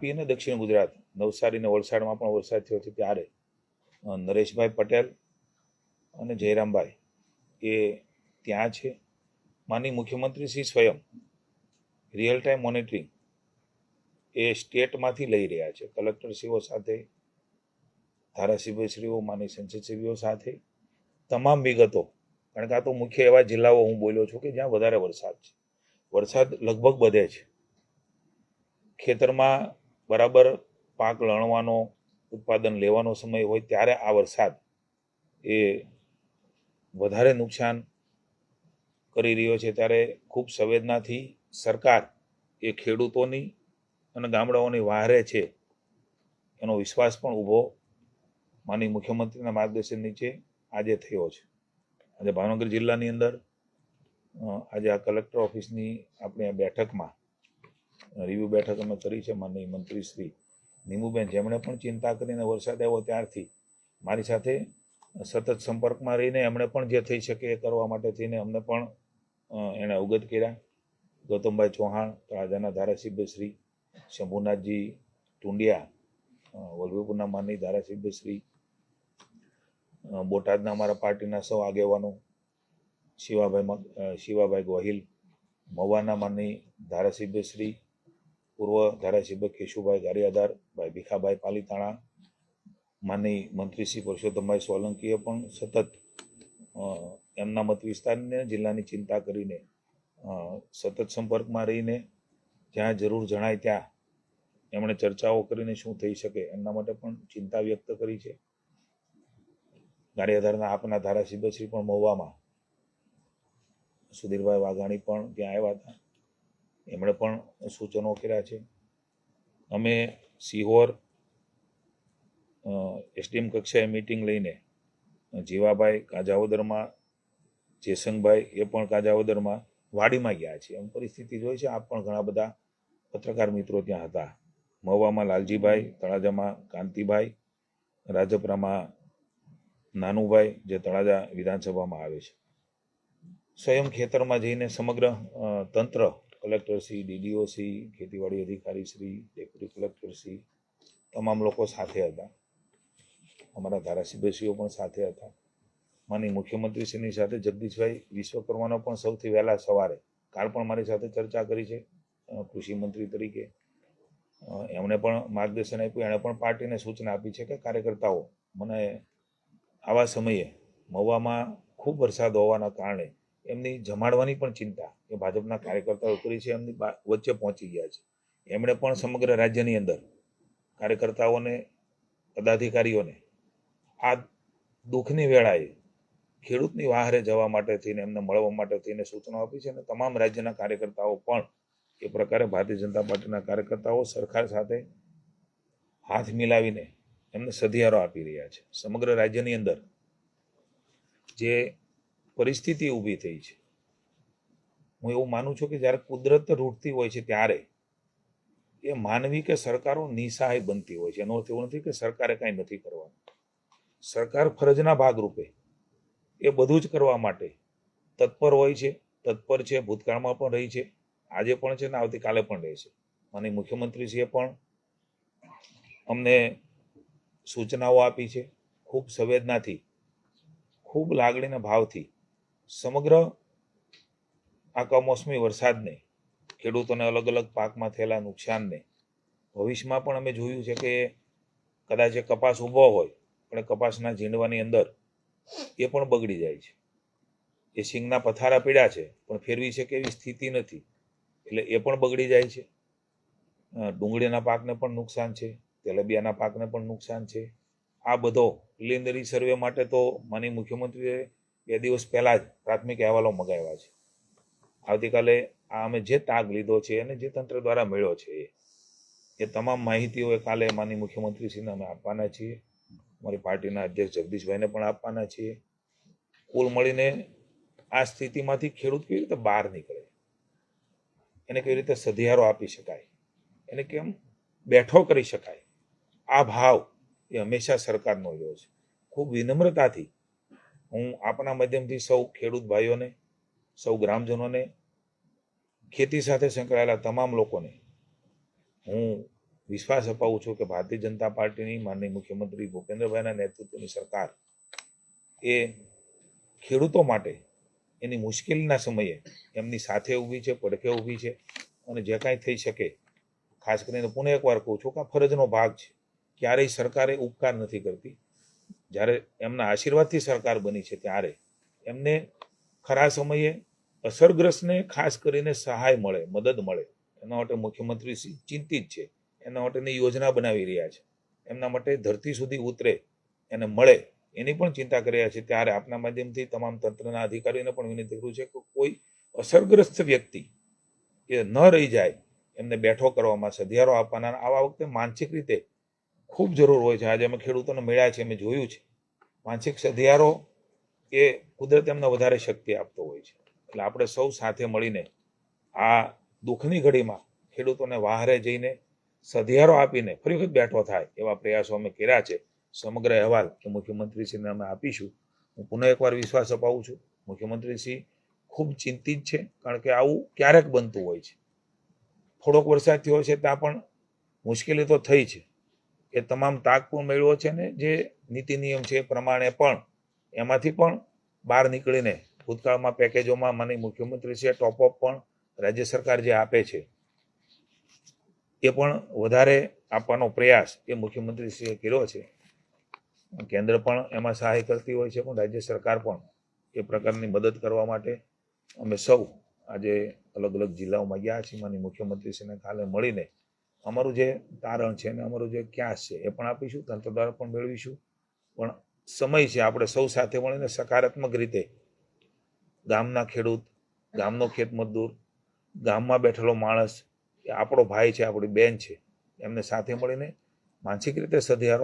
પી અને દક્ષિણ ગુજરાત. નવસારી અને વલસાડમાં પણ વરસાદ થયો છે ત્યારે. નરેશભાઈ પટેલ અને જયરામભાઈ એ ત્યાં છે. માનની મુખ્યમંત્રી શ્રી સ્વયં રિયલ ટાઈમ મોનિટરિંગ એ સ્ટેટમાંથી લઈ રહ્યા છે. કલેક્ટરશ્રીઓ સાથે, ધારાસભ્યશ્રીઓ માની સંસદસભ્યો સાથે. તમામ વિગતો, કારણ કે આ તો મુખ્ય એવા જિલ્લાઓ હું બોલ્યો છું કે જ્યાં વધારે વરસાદ છે. વરસાદ લગભગ બધે છે. ખેતરમાં બરાબર પાક લણવાનો, ઉત્પાદન લેવાનો સમય હોય ત્યારે આ વરસાદ એ વધારે નુકસાન કરી રહ્યો છે. ત્યારે ખૂબ સંવેદનાથી સરકાર એ ખેડૂતોની અને ગામડાઓની વહારે છે એનો વિશ્વાસ પણ ઊભો માની મુખ્યમંત્રીના માર્ગદર્શન નીચે આજે થયો છે. આજે ભાવનગર જિલ્લાની અંદર આજે આ કલેક્ટર ઓફિસની આપણે આ બેઠકમાં રિવ્યુ બેઠક અમે કરી છે માનનીય મંત્રી શ્રી નીમુબેન. જેમણે પણ ચિંતા કરીને વરસાદ આવ્યો ત્યારથી મારી સાથે સતત સંપર્કમાં રહીને એમણે પણ જે થઈ શકે એ કરવા માટે થઈને અમને પણ એણે અવગત કર્યા. ગૌતમભાઈ ચૌહાણ, તળાજાના ધારાસભ્ય શ્રી શંભુનાથજી ટુંડિયા વલ્લભીપુરના માનની ધારાસભ્ય શ્રી બોટાદના અમારા પાર્ટીના સૌ આગેવાનો, શિવાભાઈ શિવાભાઈ ગોહિલ મવાના માનની ધારાસભ્ય શ્રી પૂર્વ ધારાસભ્ય કેશુભાઈ ગારિયાદાર ભાઈ ભીખાભાઈ પાલીતાણા માનની મંત્રી શ્રી પરસોત્તમભાઈ સોલંકીએ પણ સતત એમના મત વિસ્તારને જિલ્લાની ચિંતા કરીને સતત સંપર્કમાં રહીને, જ્યાં જરૂર જણાય ત્યાં એમણે ચર્ચાઓ કરીને શું થઈ શકે એમના માટે પણ ચિંતા વ્યક્ત કરી છે. ગારિયાધારના આપના ધારાસભ્યશ્રી પણ મહુવામાં, સુધીરભાઈ વાઘાણી પણ ત્યાં આવ્યા હતા. એમણે પણ સૂચનો કર્યા છે. અમે સિહોર એસડીએમ કક્ષાએ મિટિંગ લઈને જીવાભાઈ કાજાવદરમાં, જેસંગભાઈ એ પણ કાજાવદરમાં વાડીમાં ગયા છે એમ પરિસ્થિતિ જોઈ છે. આપ પણ ઘણા બધા પત્રકાર મિત્રો ત્યાં હતા. મહુવામાં લાલજીભાઈ, તળાજામાં કાંતિભાઈ, રાજપરામાં નાનુભાઈ જે તળાજા વિધાનસભામાં આવે છે. સ્વયં ખેતરમાં જઈને સમગ્ર તંત્ર કલેક્ટરશ્રી ડીડીઓશ્રી ખેતીવાડી અધિકારીશ્રી ડેપ્યુટી કલેક્ટરશ્રી તમામ લોકો સાથે હતા. અમારા ધારાસભ્યશ્રીઓ પણ સાથે હતા. માની મુખ્યમંત્રીશ્રીની સાથે જગદીશભાઈ વિશ્વકર્માનો પણ સૌથી વહેલા સવારે, કાલ પણ મારી સાથે ચર્ચા કરી છે કૃષિમંત્રી કૃષિ મંત્રી તરીકે. એમણે પણ માર્ગદર્શન આપ્યું, એણે પણ પાર્ટીને સૂચના આપી છે કે કાર્યકર્તાઓ, મને આવા સમયે મહુવામાં ખૂબ વરસાદ હોવાના કારણે એમની જમાડવાની પણ ચિંતા એ ભાજપના કાર્યકર્તાઓ કરી છે એમની વચ્ચે પહોંચી ગયા છે. એમણે પણ સમગ્ર રાજ્યની અંદર કાર્યકર્તાઓને, પદાધિકારીઓને આ દુઃખની વેળાએ ખેડૂતની વાહરે જવા માટે થઈને, એમને મળવા માટે થઈને સૂચનો આપી છે અને તમામ રાજ્યના કાર્યકર્તાઓ પણ એ પ્રકારે ભારતીય જનતા પાર્ટીના કાર્યકર્તાઓ સરકાર સાથે હાથ મિલાવીને એમને સધિયારો આપી રહ્યા છે. સમગ્ર રાજ્યની અંદર જે પરિસ્થિતિ ઊભી થઈ છે. હું એવું માનું છું કે જ્યારે કુદરત રૂટતી હોય છે ત્યારે એ માનવી કે સરકારો નિસહાય બનતી હોય છે. એનો અર્થ એવો નથી કે સરકારે કાંઈ નથી કરવાનું. સરકાર ફરજના ભાગરૂપે એ બધું જ કરવા માટે તત્પર હોય છે. તત્પર છે, ભૂતકાળમાં પણ રહી છે. આજે પણ છે ને આવતીકાલે પણ રહેશે માની મુખ્યમંત્રીશ્રીએ પણ અમને સૂચનાઓ આપી છે. ખૂબ સંવેદનાથી, ખૂબ લાગણીના ભાવથી સમગ્ર આ કમોસમી વરસાદને, ખેડૂતોને અલગ અલગ પાકમાં થયેલા નુકસાનને, ભવિષ્યમાં પણ અમે જોયું છે કે કદાચ એ કપાસ ઊભો હોય, પણ કપાસના ઝીંડવાની અંદર એ પણ બગડી જાય છે. એ સિંગના પથારા પીડા છે, પણ ફેરવી શકે એવી સ્થિતિ નથી, એટલે એ પણ બગડી જાય છે. ડુંગળીના પાકને પણ નુકસાન છે, તેલબિયાના પાકને પણ નુકસાન છે. આ બધો લીંદરી સર્વે માટે તો માની મુખ્યમંત્રીએ બે દિવસ પહેલાં જ પ્રાથમિક અહેવાલો મગાવ્યા છે. આવતીકાલે આ અમે જે તાગ લીધો છે અને જે તંત્ર દ્વારા મળ્યો છે એ. તમામ માહિતીઓ કાલે માની મુખ્યમંત્રીશ્રીને અમે આપવાના છીએ. અમારી પાર્ટીના અધ્યક્ષ જગદીશભાઈને પણ આપવાના છીએ. કુલ મળીને આ સ્થિતિમાંથી ખેડૂત કેવી રીતે બહાર નીકળે? એને કેવી રીતે સધિયારો આપી શકાય? એને કેમ બેઠો કરી શકાય? આ ભાવ એ હંમેશા સરકારનો રહ્યો છે. ખૂબ વિનમ્રતાથી હું આપના માધ્યમથી સૌ ખેડૂત ભાઈઓને, સૌ ગ્રામજનોને, ખેતી સાથે સંકળાયેલા તમામ લોકોને હું વિશ્વાસ અપાવું છું કે ભારતીય જનતા પાર્ટીની માનનીય મુખ્યમંત્રી ભૂપેન્દ્રભાઈના નેતૃત્વની સરકાર એ ખેડૂતો માટે એની મુશ્કેલીના સમયે એમની સાથે ઊભી છે, પડખે ઊભી છે અને જે કાંઈ થઈ શકે, ખાસ કરીને પુનઃ એકવાર કહું છું કે આ ફરજનો ભાગ છે. ક્યારેય સરકારે ઉપકાર નથી કરતી. જ્યારે એમના આશીર્વાદથી સરકાર બની છે ત્યારે એમને ખરા સમયે અસરગ્રસ્તને ખાસ કરીને સહાય મળે, મદદ મળે. એના માટે મુખ્યમંત્રી ચિંતિત છે. એના માટેની યોજના બનાવી રહ્યા છે. એમના માટે ધરતી સુધી ઉતરે એને મળે એની પણ ચિંતા કરી રહ્યા છે. ત્યારે આપના માધ્યમથી તમામ તંત્રના અધિકારીઓને પણ વિનંતી કરું છે કે કોઈ અસરગ્રસ્ત વ્યક્તિ એ ન રહી જાય, એમને બેઠો કરવામાં સધિયારો આપવાના આવા વખતે માનસિક રીતે ખૂબ જરૂર હોય છે. આજે અમે ખેડૂતોને મળ્યા છે અમે જોયું છે. માનસિક સધિયારો એ કુદરત એમને વધારે શક્તિ આપતો હોય છે. એટલે આપણે સૌ સાથે મળીને આ દુઃખની ઘડીમાં ખેડૂતોને વાહરે જઈને સધિયારો આપીને ફરી વખત બેઠો થાય એવા પ્રયાસો અમે કર્યા છે. સમગ્ર અહેવાલ કે મુખ્યમંત્રીશ્રીને અમે આપીશું. હું પુનઃ એકવાર વિશ્વાસ અપાવું છું. મુખ્યમંત્રીશ્રી ખૂબ ચિંતિત છે, કારણ કે આવું ક્યારેક બનતું હોય છે. થોડોક વરસાદ થયો છે ત્યાં પણ મુશ્કેલી તો થઈ છે. એ તમામ તાક પણ મેળવ્યો છે ને જે નીતિ નિયમ છે એ પ્રમાણે પણ એમાંથી પણ બહાર નીકળીને ભૂતકાળમાં પેકેજોમાં મને મુખ્યમંત્રી છે ટોપઅપ પણ રાજ્ય સરકાર જે આપે છે, એ પણ વધારે આપવાનો પ્રયાસ એ મુખ્યમંત્રીશ્રીએ કર્યો છે. કેન્દ્ર પણ એમાં સહાય કરતી હોય છે પણ રાજ્ય સરકાર પણ એ પ્રકારની મદદ કરવા માટે અમે સૌ આજે અલગ અલગ જિલ્લાઓમાં ગયા છીએ. માની મુખ્યમંત્રીશ્રીને કાલે મળીને અમારું જે તારણ છે અને અમારું જે ક્યાસ છે, એ પણ આપીશું, તંત્ર દ્વારા પણ મેળવીશું. પણ સમય છે, આપણે સૌ સાથે મળીને સકારાત્મક રીતે ગામના ખેડૂત, ગામનો ખેત મજદૂર, ગામમાં બેઠેલો માણસ, એ આપણો ભાઈ છે, આપણી બેન છે, એમને સાથે મળીને માનસિક રીતે સધિયારો